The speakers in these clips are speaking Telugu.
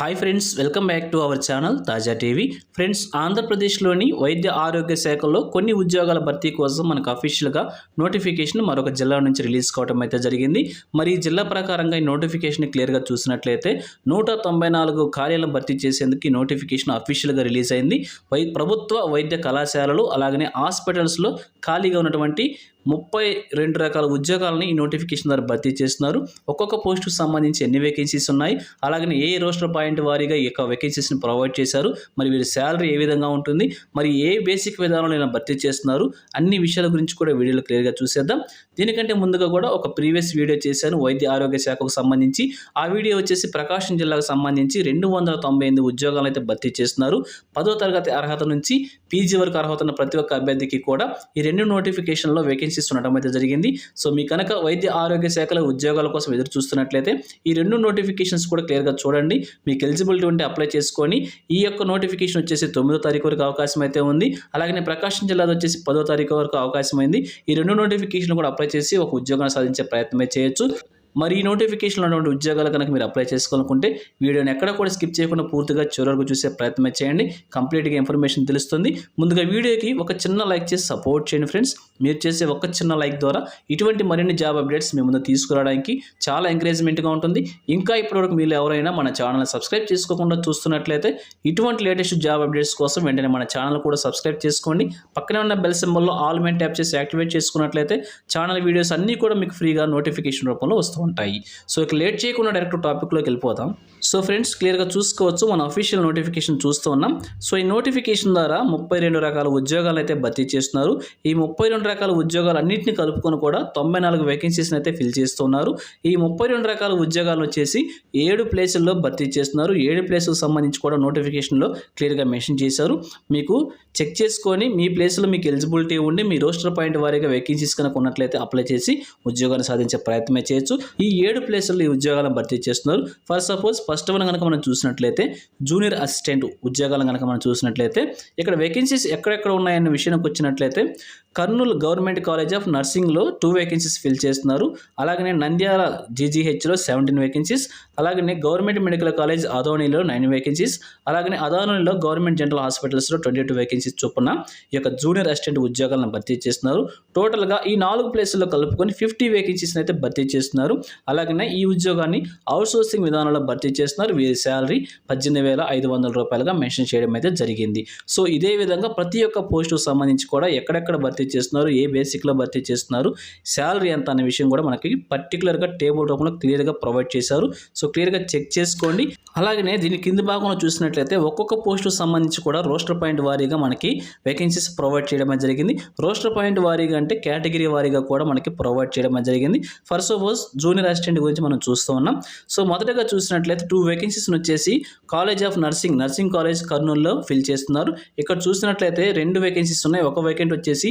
Hi friends welcome back to our channel Taaza TV friends ఆంధ్రప్రదేశ్లోని వైద్య ఆరోగ్య శాఖలో కొన్ని ఉద్యోగాల భర్తీ కోసం మనకు అఫీషియల్గా నోటిఫికేషన్ మరొక జిల్లా నుంచి రిలీజ్ కావడం అయితే జరిగింది. మరి జిల్లా ప్రకారంగా ఈ నోటిఫికేషన్ క్లియర్గా చూసినట్లయితే నూట తొంభై నాలుగు ఖాళీలను భర్తీ చేసేందుకు ఈ నోటిఫికేషన్ అఫీషియల్గా రిలీజ్ అయింది. వై ప్రభుత్వ వైద్య కళాశాలలు అలాగనే హాస్పిటల్స్లో ఖాళీగా ఉన్నటువంటి ముప్పై రెండు రకాల ఉద్యోగాలని ఈ నోటిఫికేషన్ ద్వారా భర్తీ చేస్తున్నారు. ఒక్కొక్క పోస్టుకు సంబంధించి ఎన్ని వేకెన్సీస్ ఉన్నాయి? అలాగే ఏ రోస్టర్ పాయింట్ వారీగా ఈ యొక్క వేకెన్సీస్ని ప్రొవైడ్ చేశారు? మరి వీరి శాలరీ ఏ విధంగా ఉంటుంది? మరి ఏ బేసిక్ విధానంలో నేను భర్తీ చేస్తున్నారు? అన్ని విషయాల గురించి కూడా వీడియోలో క్లియర్గా చూసేద్దాం. దీనికంటే ముందుగా కూడా ఒక ప్రీవియస్ వీడియో చేశాను వైద్య ఆరోగ్య శాఖకు సంబంధించి. ఆ వీడియో వచ్చేసి ప్రకాశం జిల్లాకు సంబంధించి రెండు వందల తొంభై ఎనిమిది ఉద్యోగాలు అయితే భర్తీ చేస్తున్నారు. పదో తరగతి అర్హత నుంచి పీజీ వరకు అర్హత ఉన్న ప్రతి ఒక్క అభ్యర్థికి కూడా ఈ రెండు నోటిఫికేషన్లో వేకెన్సీస్ ఉండటం అయితే జరిగింది. సో మీ కనుక వైద్య ఆరోగ్య శాఖలో ఉద్యోగాల కోసం ఎదురు చూస్తున్నట్లయితే ఈ రెండు నోటిఫికేషన్స్ కూడా క్లియర్గా చూడండి. మీకు ఎలిజిబిలిటీ ఉంటే అప్లై చేసుకొని ఈ యొక్క నోటిఫికేషన్ వచ్చేసి తొమ్మిదో తారీఖు వరకు అవకాశం అయితే ఉంది. అలాగే ప్రకాశం జిల్లాలో వచ్చేసి పదో తారీఖు వరకు అవకాశం అయింది. ఈ రెండు నోటిఫికేషన్ కూడా అప్లై చేసి ఒక ఉద్యోగాన్ని సాధించే ప్రయత్నమే చేయొచ్చు. మరి ఈ నోటిఫికేషన్ ఉన్నటువంటి ఉద్యోగాలు కనుక మీరు అప్లై చేసుకోవాలనుకుంటే వీడియోని ఎక్కడ కూడా స్కిప్ చేయకుండా పూర్తిగా చివరకు చూసే ప్రయత్నం చేయండి. కంప్లీట్గా ఇన్ఫర్మేషన్ తెలుస్తుంది. ముందుగా వీడియోకి ఒక చిన్న లైక్ చేసి సపోర్ట్ చేయండి ఫ్రెండ్స్ మీరు చేసే ఒక చిన్న లైక్ ద్వారా ఇటువంటి మరిన్ని జాబ్ అప్డేట్స్ మీ ముందు తీసుకురావడానికి చాలా ఎంకరేజ్మెంట్గా ఉంటుంది. ఇంకా ఇప్పటివరకు మీరు ఎవరైనా మన ఛానల్ని సబ్స్క్రైబ్ చేసుకోకుండా చూస్తున్నట్లయితే ఇటువంటి లేటెస్ట్ జాబ్ అప్డేట్స్ కోసం వెంటనే మన ఛానల్ కూడా సబ్స్క్రైబ్ చేసుకోండి. పక్కనే ఉన్న బెల్ సింబల్లో ఆల్ మెయిన్ ట్యాప్ చేసి యాక్టివేట్ చేసుకున్నట్లయితే ఛానల్ వీడియోస్ అన్నీ కూడా మీకు ఫ్రీగా నోటిఫికేషన్ రూపంలో వస్తుంది ఉంటాయి. సో ఇక లేట్ చేయకుండా డైరెక్ట్ టాపిక్లోకి వెళ్ళిపోతాం సో ఫ్రెండ్స్ క్లియర్గా చూసుకోవచ్చు మన అఫీషియల్ నోటిఫికేషన్ చూస్తూ ఉన్నాం. సో ఈ నోటిఫికేషన్ ద్వారా ముప్పై రెండు రకాల ఉద్యోగాలు అయితే భర్తీ చేస్తున్నారు. ఈ ముప్పై రెండు రకాల ఉద్యోగాలు అన్నింటినీ కలుపుకొని కూడా తొంభై నాలుగు వేకెన్సీస్ని అయితే ఫిల్ చేస్తున్నారు. ఈ ముప్పై రెండు రకాల ఉద్యోగాలు వచ్చేసి ఏడు ప్లేసుల్లో భర్తీ చేస్తున్నారు. ఏడు ప్లేసులకు సంబంధించి కూడా నోటిఫికేషన్లో క్లియర్గా మెన్షన్ చేశారు. మీకు చెక్ చేసుకొని మీ ప్లేస్లో మీకు ఎలిజిబిలిటీ ఉండి మీ రోస్టర్ పాయింట్ వారీగా వేకెన్సీస్ కనుక ఉన్నట్లయితే అప్లై చేసి ఉద్యోగాన్ని సాధించే ప్రయత్నమే చేయొచ్చు. ఈ ఏడు ప్లేసుల్లో ఈ ఉద్యోగాలను భర్తీ చేస్తున్నారు. ఫర్ సపోజ్ ఫస్ట్ వన్ కనుక మనం చూసినట్లయితే జూనియర్ అసిస్టెంట్ ఉద్యోగాలను కనుక మనం చూసినట్లయితే ఇక్కడ వేకెన్సీస్ ఎక్కడెక్కడ ఉన్నాయన్న విషయానికి వచ్చినట్లయితే కర్నూలు గవర్నమెంట్ కాలేజ్ ఆఫ్ నర్సింగ్లో టూ వేకెన్సీస్ ఫిల్ చేస్తున్నారు. అలాగనే నంద్యాల జీజీహెచ్లో సెవెంటీన్ వేకెన్సీస్ అలాగనే గవర్నమెంట్ మెడికల్ కాలేజ్ అదోనిలో నైన్ వేకెన్సీస్ అలాగనే అదోనిలో గవర్నమెంట్ జనరల్ హాస్పిటల్స్లో ట్వంటీ టూ వేకెన్సీస్ చొప్పున ఈ యొక్క జూనియర్ అసిస్టెంట్ ఉద్యోగాలను భర్తీ చేస్తున్నారు. టోటల్గా ఈ నాలుగు ప్లేసుల్లో కలుపుకొని ఫిఫ్టీ వేకెన్సీస్ని అయితే భర్తీ చేస్తున్నారు. అలాగనే ఈ ఉద్యోగాన్ని అవుట్సోర్సింగ్ విధానంలో భర్తీ చేస్తున్నారు. వీరి శాలరీ పద్దెనిమిది వేల ఐదు వందల రూపాయలుగా మెన్షన్ చేయడం అయితే జరిగింది. సో ఇదే విధంగా ప్రతి ఒక్క పోస్టుకు సంబంధించి కూడా ఎక్కడెక్కడ భర్తీ చేస్తున్నారు ఏ బేసిక్లో భర్తీ చేస్తున్నారు శాలరీ ఎంత అనే విషయం కూడా మనకి పర్టికులర్గా టేబుల్ రూపంలో క్లియర్గా ప్రొవైడ్ చేశారు. సో క్లియర్గా చెక్ చేసుకోండి. అలాగనే దీని కింది భాగంలో చూసినట్లయితే ఒక్కొక్క పోస్టుకు సంబంధించి కూడా రోస్టర్ పాయింట్ వారీగా మనకి వేకెన్సీస్ ప్రొవైడ్ చేయడం జరిగింది. రోస్టర్ పాయింట్ వారీగా అంటే కేటగిరీ వారీగా కూడా మనకి ప్రొవైడ్ చేయడం జరిగింది. ఫర్ సపోజ్ జూనియర్ అసిస్టెంట్ గురించి మనం చూస్తూ ఉన్నాం. సో మొదటగా చూసినట్లయితే టూ వేకెన్సీస్ వచ్చేసి college of nursing nursing college కర్నూలులో ఫిల్ చేస్తున్నారు. ఇక్కడ చూసినట్లయితే రెండు వేకెన్సీస్ ఉన్నాయి. ఒక వేకెంట్ వచ్చేసి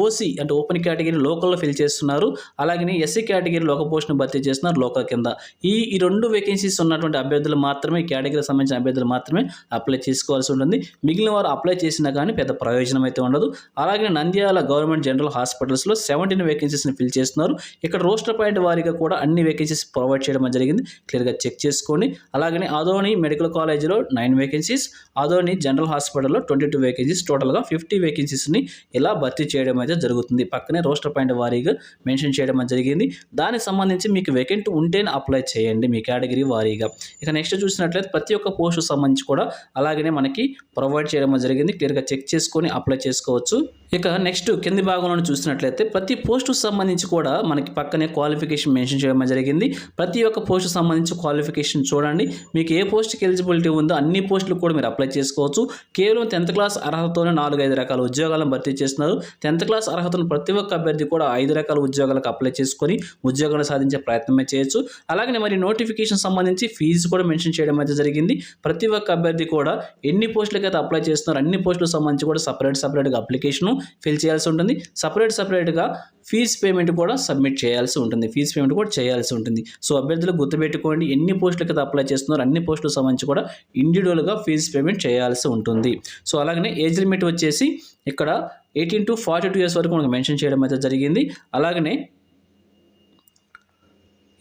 ఓసీ అంటే ఓపెన్ కేటగిరీ లోకల్లో ఫిల్ చేస్తున్నారు. అలాగే ఎస్సీ కేటగిరీలో ఒక పోస్టును భర్తీ చేస్తున్నారు లోకల్ కింద. ఈ ఈ రెండు వేకెన్సీస్ ఉన్నటువంటి అభ్యర్థులు మాత్రమే కేటగిరీకి సంబంధించిన అభ్యర్థులు మాత్రమే అప్లై చేసుకోవాల్సి ఉంటుంది. మిగిలిన వారు అప్లై చేసినా కానీ పెద్ద ప్రయోజనం అయితే ఉండదు. అలాగే నంద్యాల గవర్నమెంట్ జనరల్ హాస్పిటల్స్లో సెవెంటీన్ వేకెన్సీస్ని ఫిల్ చేస్తున్నారు. ఇక్కడ రోస్టర్ పాయింట్ వారీగా కూడా అన్ని వేకెన్సీస్ ప్రొవైడ్ చేయడం జరిగింది. క్లియర్గా చెక్ చేసుకోండి. అలాగే అదోని మెడికల్ కాలేజీలో నైన్ వేకెన్సీస్ అదోని జనరల్ హాస్పిటల్లో ట్వంటీ టూ వేకెన్సీస్ టోటల్గా ఫిఫ్టీ వేకెన్సీస్ని ఇలా భర్తీ చేయడం అయితే జరుగుతుంది. పక్కనే రోస్టర్ పాయింట్ వారీగా మెన్షన్ చేయడం జరిగింది. దానికి సంబంధించి మీకు వేకెంట్ ఉంటేనే అప్లై చేయండి మీ కేటగిరీ వారీగా. ఇక నెక్స్ట్ చూసినట్లయితే ప్రతి ఒక్క పోస్టు సంబంధించి కూడా అలాగనే మనకి ప్రొవైడ్ చేయడం జరిగింది. క్లియర్గా చెక్ చేసుకొని అప్లై చేసుకోవచ్చు. ఇక నెక్స్ట్ కింది భాగంలో చూసినట్లయితే ప్రతి పోస్టుకు సంబంధించి కూడా మనకి పక్కనే క్వాలిఫికేషన్ మెన్షన్ చేయడం జరిగింది. ప్రతి ఒక్క పోస్టు సంబంధించి క్వాలిఫికేషన్ చూడండి. మీకు ఏ పోస్ట్కి ఎలిజిబిలిటీ ఉందో అన్ని పోస్టులు కూడా మీరు అప్లై చేసుకోవచ్చు. కేవలం టెన్త్ క్లాస్ అర్హతతోనే నాలుగు ఐదు రకాల ఉద్యోగాలను భర్తీ చేస్తున్నారు. టెన్త్ క్లాస్ అర్హతను ప్రతి ఒక్క అభ్యర్థి కూడా ఐదు రకాల ఉద్యోగాలకు అప్లై చేసుకొని ఉద్యోగాలు సాధించే ప్రయత్నమే చేయొచ్చు. అలాగే మరి నోటిఫికేషన్ సంబంధించి ఫీజు కూడా మెన్షన్ చేయడం అయితే జరిగింది. ప్రతి ఒక్క అభ్యర్థి కూడా ఎన్ని పోస్టులకు అయితే అప్లై చేస్తున్నారో అన్ని పోస్టులకు సంబంధించి కూడా సపరేట్ సపరేట్గా అప్లికేషను ఫిల్ చేయాల్సి ఉంటుంది. సపరేట్ సపరేట్గా ఫీజ్ పేమెంట్ కూడా సబ్మిట్ చేయాల్సి ఉంటుంది. ఫీజ్ పేమెంట్ కూడా చేయాల్సి ఉంటుంది. సో అభ్యర్థులు గుర్తుపెట్టుకోండి ఎన్ని పోస్టులకి అయితే అప్లై చేస్తున్నారో అన్ని పోస్టులకు సంబంధించి కూడా ఇండివిజువల్గా ఫీజ్ పేమెంట్ చేయాల్సి ఉంటుంది. సో అలాగనే ఏజ్ లిమిట్ వచ్చేసి ఇక్కడ eighteen to forty two years వరకు మనకు మెన్షన్ చేయడం అయితే జరిగింది. అలాగనే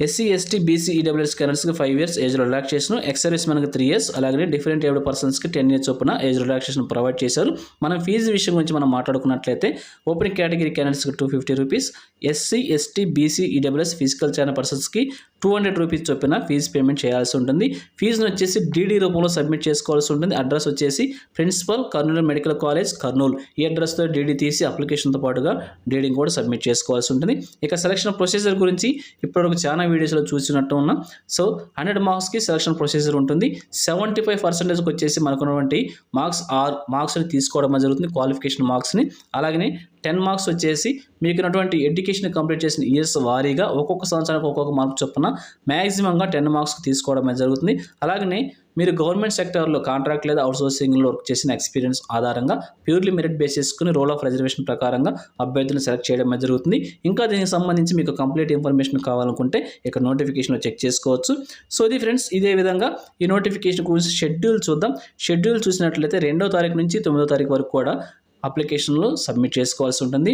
SC ST BC EWS క్యానర్స్కి five years age relaxation ex service మనకి త్రీ ఇయర్స్ అలాగే డిఫరెంట్ ఏడు పర్సన్స్కి టెన్ ఇయర్స్ చొప్పున ఏజ్ రిలాక్సేషన్ ప్రొవైడ్ చేశారు. మనం ఫీజు విషయం గురించి మనం మాట్లాడుకున్నట్లయితే open category క్యానర్స్కి two fifty rupees SC ST BC EWS physical channel పర్సన్స్కి టూ హండ్రెడ్ రూపీస్ చొప్పున ఫీజు పేమెంట్ చేయాల్సి ఉంటుంది. ఫీజును వచ్చేసి డీడీ రూపంలో సబ్మిట్ చేసుకోవాల్సి ఉంటుంది. అడ్రస్ వచ్చేసి principal Kurnool medical college Kurnool. ఈ అడ్రస్తో డీడీ తీసి అప్లికేషన్తో పాటుగా డీడీని కూడా సబ్మిట్ చేసుకోవాల్సి ఉంటుంది. ఇక సెలక్షన్ ప్రొసీజర్ గురించి ఇప్పటివరకు చాలా వీడియోస్లో చూసినట్టు ఉన్నాం. సో హండ్రెడ్ మార్క్స్కి సెలక్షన్ ప్రొసీజర్ ఉంటుంది. సెవెంటీ ఫైవ్ పర్సెంటేజ్కి వచ్చేసి మనకున్నటువంటి మార్క్స్ ఆర్ మార్క్స్ని తీసుకోవడం జరుగుతుంది. క్వాలిఫికేషన్ మార్క్స్ని. అలాగనే టెన్ మార్క్స్ వచ్చేసి మీకున్నటువంటి ఎడ్యుకేషన్ కంప్లీట్ చేసిన ఇయర్స్ వారీగా ఒక్కొక్క సంవత్సరానికి ఒక్కొక్క మార్క్ చొప్పున మ్యాక్సిమంగా టెన్ మార్క్స్ తీసుకోవడం జరుగుతుంది. అలాగనే మీరు గవర్నమెంట్ సెక్టార్లో కాంట్రాక్ట్ లేదా అవుట్సోర్సింగ్లో వర్క్ చేసిన ఎక్స్పీరియన్స్ ఆధారంగా ప్యూర్లీ మెరిట్ బేస్ చేసుకుని రోల్ ఆఫ్ రిజర్వేషన్ ప్రకారంగా అభ్యర్థులను సెలెక్ట్ చేయడం జరుగుతుంది. ఇంకా దీనికి సంబంధించి మీకు కంప్లీట్ ఇన్ఫర్మేషన్ కావాలనుకుంటే ఇక్కడ నోటిఫికేషన్లో చెక్ చేసుకోవచ్చు. సో ఇది ఫ్రెండ్స్ ఇదే విధంగా ఈ నోటిఫికేషన్ గురించి షెడ్యూల్ చూద్దాం. షెడ్యూల్ చూసినట్లయితే రెండో తారీఖు నుంచి తొమ్మిదో తారీఖు వరకు కూడా అప్లికేషన్లో సబ్మిట్ చేసుకోవాల్సి ఉంటుంది.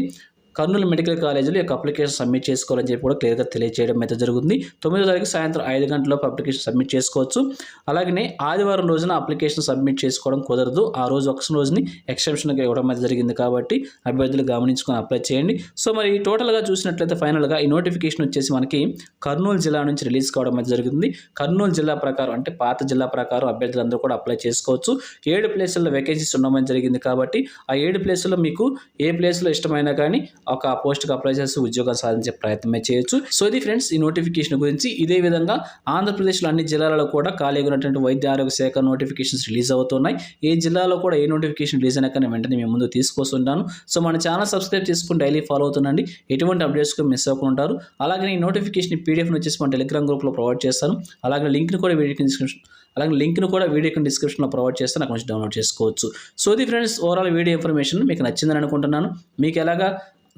కర్నూలు మెడికల్ కాలేజీలో యొక్క అప్లికేషన్ సబ్మిట్ చేసుకోవాలని చెప్పి కూడా క్లియర్గా తెలియజేయడం అయితే జరుగుతుంది. తొమ్మిదో తారీఖు సాయంత్రం ఐదు గంటలలోపు అప్లికేషన్ సబ్మిట్ చేసుకోవచ్చు. అలాగనే ఆదివారం రోజున అప్లికేషన్ సబ్మిట్ చేసుకోవడం కుదరదు. ఆ రోజు ఒక రోజుని ఎక్సెప్షన్గా ఇవ్వడం అయితే జరిగింది కాబట్టి అభ్యర్థులు గమనించుకొని అప్లై చేయండి. సో మరి టోటల్గా చూసినట్లయితే ఫైనల్గా ఈ నోటిఫికేషన్ వచ్చేసి మనకి కర్నూలు జిల్లా నుంచి రిలీజ్ కావడం అయితే జరిగింది. కర్నూలు జిల్లా ప్రకారం అంటే పాత జిల్లా ప్రకారం అభ్యర్థులందరూ కూడా అప్లై చేసుకోవచ్చు. ఏడు ప్లేసుల్లో వేకెన్సీస్ ఉండమని జరిగింది కాబట్టి ఆ ఏడు ప్లేసుల్లో మీకు ఏ ప్లేస్లో ఇష్టమైనా కానీ ఒక పోస్ట్కి అప్లై చేసి ఉద్యోగం సాధించే ప్రయత్నమే చేయొచ్చు. సో ఇది ఫ్రెండ్స్ ఈ నోటిఫికేషన్ గురించి. ఇదే విధంగా ఆంధ్రప్రదేశ్లో అన్ని జిల్లాలలో కూడా ఖాళీగా ఉన్నటువంటి వైద్య ఆరోగ్య శాఖ నోటిఫికేషన్స్ రిలీజ్ అవుతున్నాయి. ఏ జిల్లాలో కూడా ఏ నోటిఫికేషన్ రిలీజ్ అయినా కానీ వెంటనే మేము ముందు తీసుకొస్తుంటాను. సో మన ఛానల్ సబ్స్క్రైబ్ చేసుకుని డైలీ ఫాలో అవుతుండండి. ఎటువంటి అప్డేట్స్ మిస్ అవ్వకుండా ఉంటారు. అలాగే ఈ నోటిఫికేషన్ పీడిఎఫ్ని వచ్చేసి మన టెలిగ్రామ్ గ్రూప్లో ప్రొవైడ్ చేస్తాను. అలాగే లింక్ని కూడా వీడియో డిస్క్రిప్షన్ అలాగే లింక్ను కూడా వీడియో డిస్క్రిప్షన్లో ప్రొవైడ్ చేస్తే నాకు కొంచెం డౌన్లోడ్ చేసుకోవచ్చు. సో ఇది ఫ్రెండ్స్ ఓవరాల్ వీడియో ఇన్ఫర్మేషన్ మీకు నచ్చిందని అనుకుంటున్నాను. మీకు ఎలాగా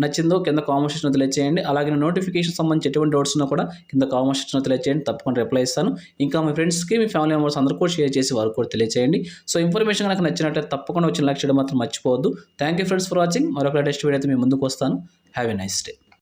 నచ్చిందో కింద కామెంట్ సెక్షన్ తెలియచేయండి. అలాగే నోటిఫికేషన్ సంబంధించి ఎటువంటి డౌట్స్ ఉన్నా కూడా కింద కామెంట్ సెక్షన్ తెలియచేయండి. తప్పకుండా రిప్లై ఇస్తాను. ఇంకా మీ ఫ్రెండ్స్కి మీ ఫ్యామిలీ మెంబర్స్ అందరూ కూడా షేర్ చేసి వారు కూడా తెలియచేయండి. సో ఇన్ఫర్మేషన్ కనుక నచ్చినట్లయితే తప్పకుండా వచ్చిన లైక్ చేయడం మాత్రం మర్చిపోవద్దు. Thank you friends for watching మరొక లేటెస్ట్ వీడియో అయితే మీ ముందుకు వస్తాను. Have a nice day